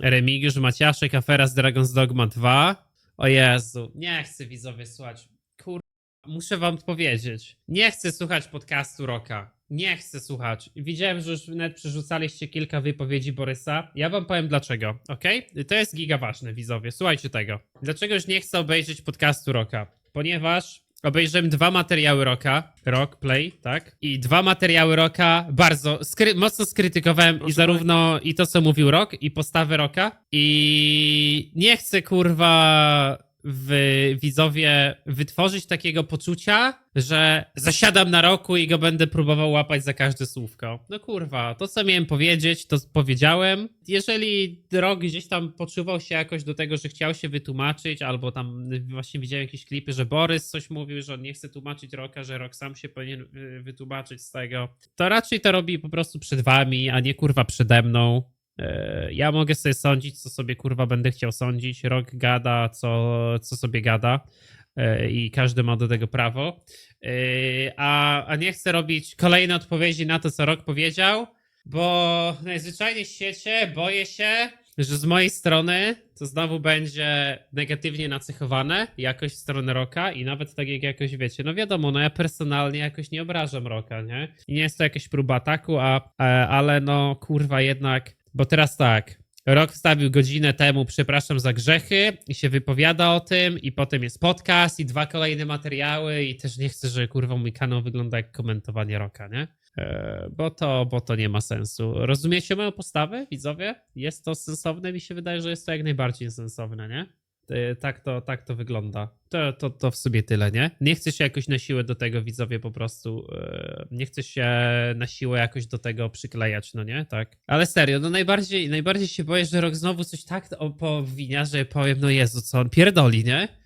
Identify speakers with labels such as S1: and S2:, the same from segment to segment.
S1: Remigiusz Maciaszek, afera z Dragon's Dogma 2. O Jezu, nie chcę widzowie słuchać. Kur... Muszę wam powiedzieć. Nie chcę słuchać podcastu Roka. Nie chcę słuchać. Widziałem, że już net przerzucaliście kilka wypowiedzi Borysa. Ja wam powiem dlaczego, ok? To jest giga ważne, widzowie. Słuchajcie tego. Dlaczego już nie chcę obejrzeć podcastu Roka? Ponieważ obejrzałem dwa materiały Roka, Rock Play, tak? I dwa materiały Roka bardzo skry mocno skrytykowałem i zarówno i to, co mówił Rock, i postawę Roka. I nie chcę kurwa w widzowie wytworzyć takiego poczucia, że zasiadam na roku i go będę próbował łapać za każde słówko. No kurwa, to co miałem powiedzieć, to powiedziałem. Jeżeli rok gdzieś tam poczuwał się jakoś do tego, że chciał się wytłumaczyć, albo tam właśnie widziałem jakieś klipy, że Borys coś mówił, że on nie chce tłumaczyć Roka, że Rok sam się powinien y, wytłumaczyć z tego, to raczej to robi po prostu przed wami, a nie kurwa przede mną. E, Ja mogę sobie sądzić, co sobie kurwa będę chciał sądzić. Rok gada, co, co sobie gada. E, I każdy ma do tego prawo. E, A, a nie chcę robić kolejne odpowiedzi na to, co Rok powiedział, bo najzwyczajniej w świecie boję się, że z mojej strony to znowu będzie negatywnie nacechowane jakoś w stronę Roka i nawet tak jak jakoś wiecie, no wiadomo, no ja personalnie jakoś nie obrażam Roka, nie? I nie jest to jakaś próba ataku, a ale no kurwa jednak, bo teraz tak, Rok wstawił godzinę temu, przepraszam za grzechy i się wypowiada o tym i potem jest podcast i dwa kolejne materiały i też nie chcę, że kurwa mój kanał wygląda jak komentowanie Roka, nie? E, Bo to, bo to nie ma sensu. Rozumiecie moją postawę, widzowie? Jest to sensowne? Mi się wydaje, że jest to jak najbardziej sensowne, nie? E, Tak to, tak to wygląda. To, to, to w sobie tyle, nie? Nie chcę się jakoś na siłę do tego, widzowie, po prostu. e, Nie chcę się na siłę jakoś do tego przyklejać, no nie? Tak. Ale serio, no najbardziej, najbardziej się boję, że rok znowu coś tak o- powinia, że powiem, no Jezu, co on pierdoli, nie?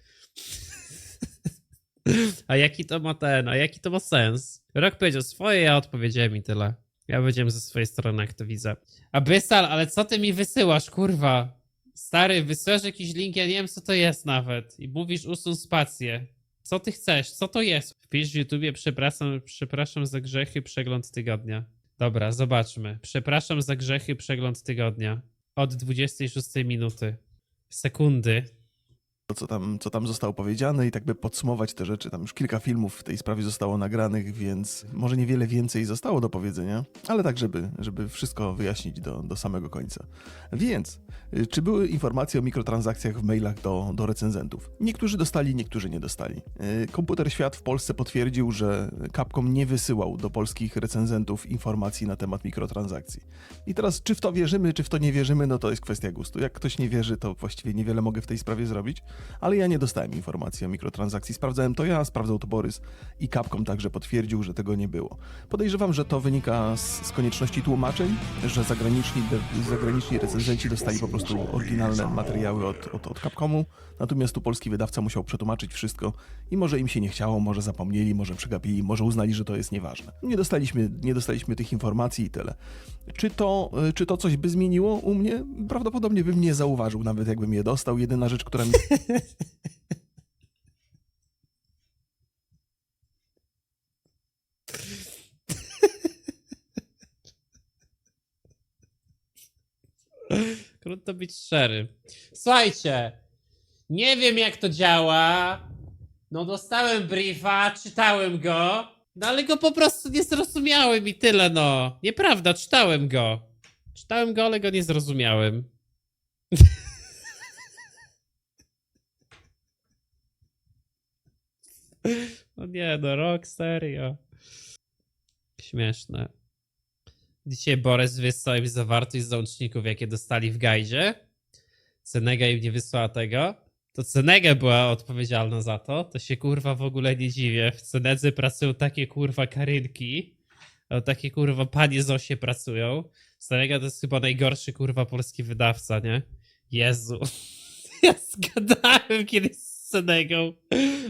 S1: A jaki to ma ten, a jaki to ma sens? Rok powiedział swoje, ja odpowiedziałem i tyle. Ja powiedziałem ze swojej strony, jak to widzę. A Bysal, ale co ty mi wysyłasz, kurwa? Stary, wysyłasz jakiś link, ja nie wiem co to jest nawet. I mówisz usuń spację. Co ty chcesz? Co to jest? Wpisz w YouTubie, przepraszam, przepraszam za grzechy, przegląd tygodnia. Dobra, zobaczmy. Przepraszam za grzechy, przegląd tygodnia. Od 26 minuty. Sekundy.
S2: To, co tam, co tam zostało powiedziane i tak by podsumować te rzeczy. Tam już kilka filmów w tej sprawie zostało nagranych, więc może niewiele więcej zostało do powiedzenia, ale tak, żeby, żeby wszystko wyjaśnić do, do samego końca. Więc, y, czy były informacje o mikrotransakcjach w mailach do, do recenzentów? Niektórzy dostali, niektórzy nie dostali. Y, Komputer Świat w Polsce potwierdził, że Capcom nie wysyłał do polskich recenzentów informacji na temat mikrotransakcji. I teraz, czy w to wierzymy, czy w to nie wierzymy, no to jest kwestia gustu. Jak ktoś nie wierzy, to właściwie niewiele mogę w tej sprawie zrobić, ale ja nie dostałem informacji o mikrotransakcji. Sprawdzałem to ja, sprawdzał to Borys i Capcom także potwierdził, że tego nie było. Podejrzewam, że to wynika z, z konieczności tłumaczeń, że zagraniczni, de, zagraniczni recenzenci dostali po prostu oryginalne materiały od, od, od Capcomu, natomiast tu polski wydawca musiał przetłumaczyć wszystko i może im się nie chciało, może zapomnieli, może przegapili, może uznali, że to jest nieważne. Nie dostaliśmy, nie dostaliśmy tych informacji i tyle. Czy to, czy to coś by zmieniło u mnie? Prawdopodobnie bym nie zauważył, nawet jakbym je dostał. Jedyna rzecz, która mi
S1: Krótko być szczery. Słuchajcie, nie wiem jak to działa. No dostałem briefa, czytałem go, no ale go po prostu nie zrozumiałem i tyle no. Nieprawda, czytałem go. Czytałem go, ale go nie zrozumiałem. No nie, no rok serio. Śmieszne. Dzisiaj Borys wysłał im zawartość załączników, jakie dostali w gajdzie. Cenega im nie wysłała tego. To Cenega była odpowiedzialna za to. To się kurwa w ogóle nie dziwię. W Cenedze pracują takie kurwa karynki. Takie kurwa panie Zosie pracują. Cenega to jest chyba najgorszy kurwa polski wydawca, nie? Jezu. Ja zgadałem kiedyś z Cenegą.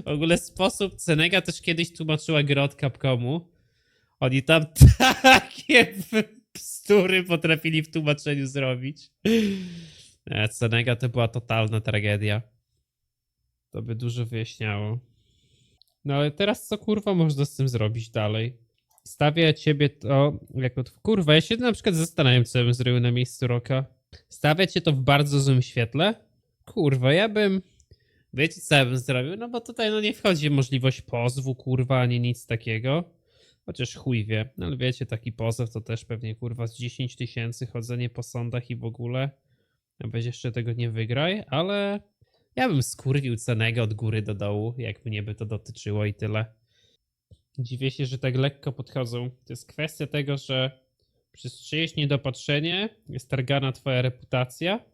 S1: W ogóle sposób Cenega też kiedyś tłumaczyła grę Capcomu. Oni tam takie bzdury potrafili w tłumaczeniu zrobić. Nie, Cenega to była totalna tragedia. To by dużo wyjaśniało. No ale teraz co kurwa można z tym zrobić dalej? Stawia ciebie to jako... Kurwa, ja się na przykład zastanawiam, co bym zrobił na miejscu Roka. Stawiacie to w bardzo złym świetle? Kurwa, ja bym... Wiecie co ja bym zrobił? No bo tutaj no nie wchodzi możliwość pozwu, kurwa, ani nic takiego. Chociaż chuj wie. No ale wiecie, taki pozew to też pewnie kurwa z 10 tysięcy chodzenie po sądach i w ogóle. A weź jeszcze tego nie wygraj, ale ja bym skurwił cenę od góry do dołu, jak mnie by to dotyczyło i tyle. Dziwię się, że tak lekko podchodzą. To jest kwestia tego, że przez czyjeś niedopatrzenie jest targana twoja reputacja,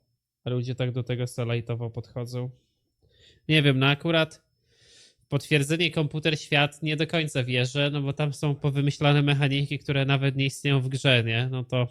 S1: a ludzie tak do tego salajtowo podchodzą. Nie wiem, no akurat potwierdzenie komputer świat nie do końca wierzę, no bo tam są powymyślane mechaniki, które nawet nie istnieją w grze, nie? No to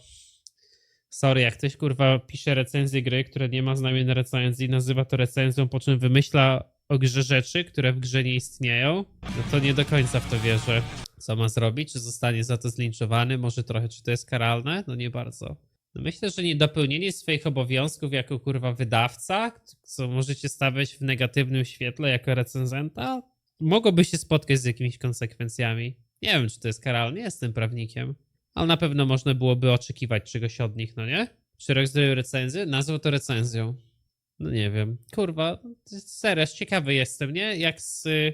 S1: sorry, jak ktoś kurwa pisze recenzję gry, które nie ma znamion recenzji, nazywa to recenzją, po czym wymyśla o grze rzeczy, które w grze nie istnieją, no to nie do końca w to wierzę. Co ma zrobić? Czy zostanie za to zlinczowany? Może trochę, czy to jest karalne? No nie bardzo. Myślę, że niedopełnienie swoich obowiązków jako kurwa wydawca, co możecie stawiać w negatywnym świetle jako recenzenta, mogłoby się spotkać z jakimiś konsekwencjami. Nie wiem, czy to jest karalne, nie jestem prawnikiem, ale na pewno można byłoby oczekiwać czegoś od nich, no nie? Czy rok zrobił recenzję? Nazwał to recenzją. No nie wiem. Kurwa, serio, ciekawy jestem, nie? Jak z y,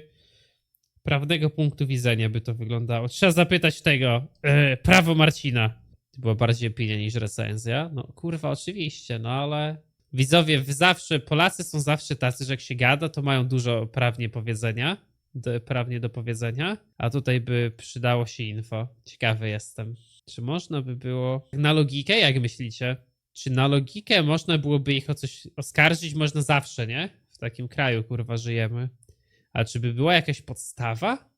S1: prawnego punktu widzenia by to wyglądało. Trzeba zapytać tego, y, prawo Marcina. To była bardziej opinia niż recenzja. No kurwa, oczywiście, no ale widzowie zawsze, Polacy są zawsze tacy, że jak się gada, to mają dużo prawnie powiedzenia, do, prawnie do powiedzenia, a tutaj by przydało się info. Ciekawy jestem. Czy można by było na logikę, jak myślicie? Czy na logikę można byłoby ich o coś oskarżyć? Można zawsze, nie? W takim kraju, kurwa, żyjemy. A czy by była jakaś podstawa?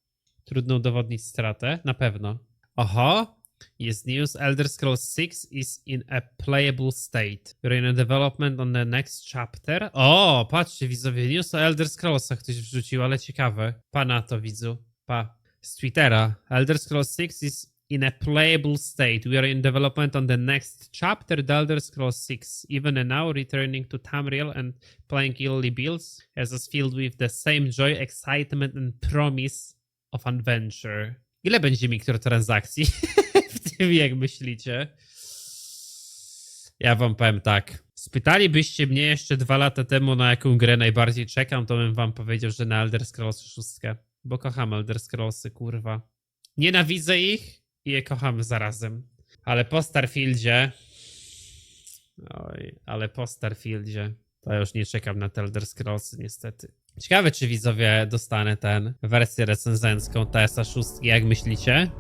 S1: Trudno udowodnić stratę? Na pewno. Oho, Yes, news Elder Scrolls 6 is in a playable state. You're in a development on the next chapter. O, patrzcie, widzowie, news o Elder Scrollsach ktoś wrzucił, ale ciekawe. Pa na to, widzu. Pa. Z Twittera. Elder Scrolls 6 is in a playable state. We are in development on the next chapter, the Elder Scrolls 6. Even now, returning to Tamriel and playing Illy Builds has us filled with the same joy, excitement and promise of adventure. Ile będzie mikrotransakcji w tym, jak myślicie? Ja wam powiem tak. Spytalibyście mnie jeszcze dwa lata temu, na jaką grę najbardziej czekam, to bym wam powiedział, że na Elder Scrolls 6. Bo kocham Elder Scrollsy, kurwa. Nienawidzę ich i je kocham zarazem. Ale po Starfieldzie... Oj, ale po Starfieldzie to już nie czekam na Elder Scrollsy, niestety. Ciekawe, czy widzowie dostanę ten wersję recenzencką TSA 6, jak myślicie?